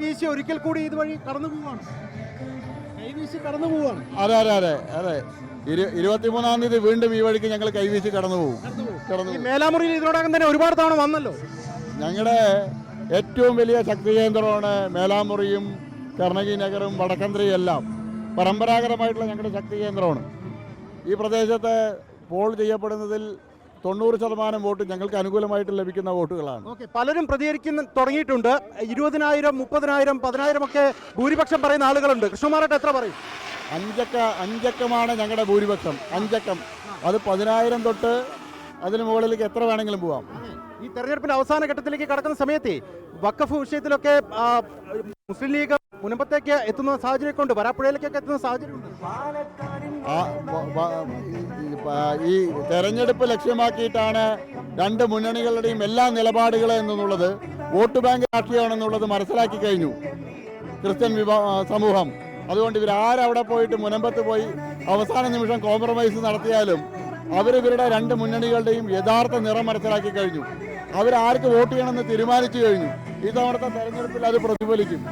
കൈവീശി ഒരിക്കൽ കൂടി ഇതുവഴി കടന്നു പോവാണ് കൈവീശി കടന്നു പോവാണ് അതെ അതെ അതെ അതെ. ഇരു ഇരുപത്തിമൂന്നാം തീയതി വീണ്ടും ഈ വഴിക്ക് ഞങ്ങൾ കൈവീശി കടന്നു പോകും. കടന്നു ഈ പോകും. മേലാമുറിയിൽ ഇതിനോടകം തന്നെ ഒരുപാട് തവണ വന്നല്ലോ. ഞങ്ങളുടെ ഏറ്റവും വലിയ ശക്തി കേന്ദ്രമാണ് മേലാമുറിയും കർണകി നഗറും വടക്കന്ത്രിയും എല്ലാം. പരമ്പരാഗതമായിട്ടുള്ള ഞങ്ങളുടെ ശക്തി കേന്ദ്രമാണ്. ഈ പ്രദേശത്ത് പോൾ ചെയ്യപ്പെടുന്നതിൽ തൊണ്ണൂറ് ശതമാനം വോട്ട് ഞങ്ങൾക്ക് അനുകൂലമായിട്ട് ലഭിക്കുന്ന വോട്ടുകളാണ്. ഓക്കെ പലരും പ്രതികരിക്കുന്ന തുടങ്ങിയിട്ടുണ്ട്. ഇരുപതിനായിരം മുപ്പതിനായിരം പതിനായിരം ഒക്കെ ഭൂരിപക്ഷം പറയുന്ന ആളുകളുണ്ട്. കൃഷ്ണമാരായിട്ട് എത്ര പറയും? അഞ്ചക്ക അഞ്ചക്കമാണ് ഞങ്ങളുടെ ഭൂരിപക്ഷം. അഞ്ചക്കം. അത് പതിനായിരം തൊട്ട് അതിന് മുകളിലേക്ക് എത്ര വേണമെങ്കിലും പോവാം. ഈ തെരഞ്ഞെടുപ്പിന്റെ അവസാന ഘട്ടത്തിലേക്ക് കടക്കുന്ന സമയത്ത് വക്കഫ് വിഷയത്തിലൊക്കെ മുസ്ലിം ലീഗ് മുൻപത്തേക്ക് എത്തുന്ന സാഹചര്യം കൊണ്ട് വരാപ്പുഴയിലേക്കൊക്കെ എത്തുന്ന പ- ഈ തെരഞ്ഞെടുപ്പ് ലക്ഷ്യമാക്കിയിട്ടാണ് രണ്ട് മുന്നണികളുടെയും എല്ലാ നിലപാടുകൾ എന്നുള്ളത് വോട്ട് ബാങ്ക് രാഷ്ട്രീയമാണെന്നുള്ളത് മനസ്സിലാക്കി കഴിഞ്ഞു. ക്രിസ്ത്യൻ വിഭാ സമൂഹം. അതുകൊണ്ട് ഇവരാരവിടെ പോയിട്ട് മുനമ്പത്ത് പോയി അവസാന നിമിഷം കോംപ്രമൈസ് നടത്തിയാലും അവരിവരുടെ രണ്ട് മുന്നണികളുടെയും യഥാർത്ഥ നിറം മനസ്സിലാക്കി കഴിഞ്ഞു. അവരാർക്ക് വോട്ട് ചെയ്യണമെന്ന് തീരുമാനിച്ചു കഴിഞ്ഞു. ഇത്തവണത്തെ തെരഞ്ഞെടുപ്പിൽ അത് പ്രതിഫലിക്കും.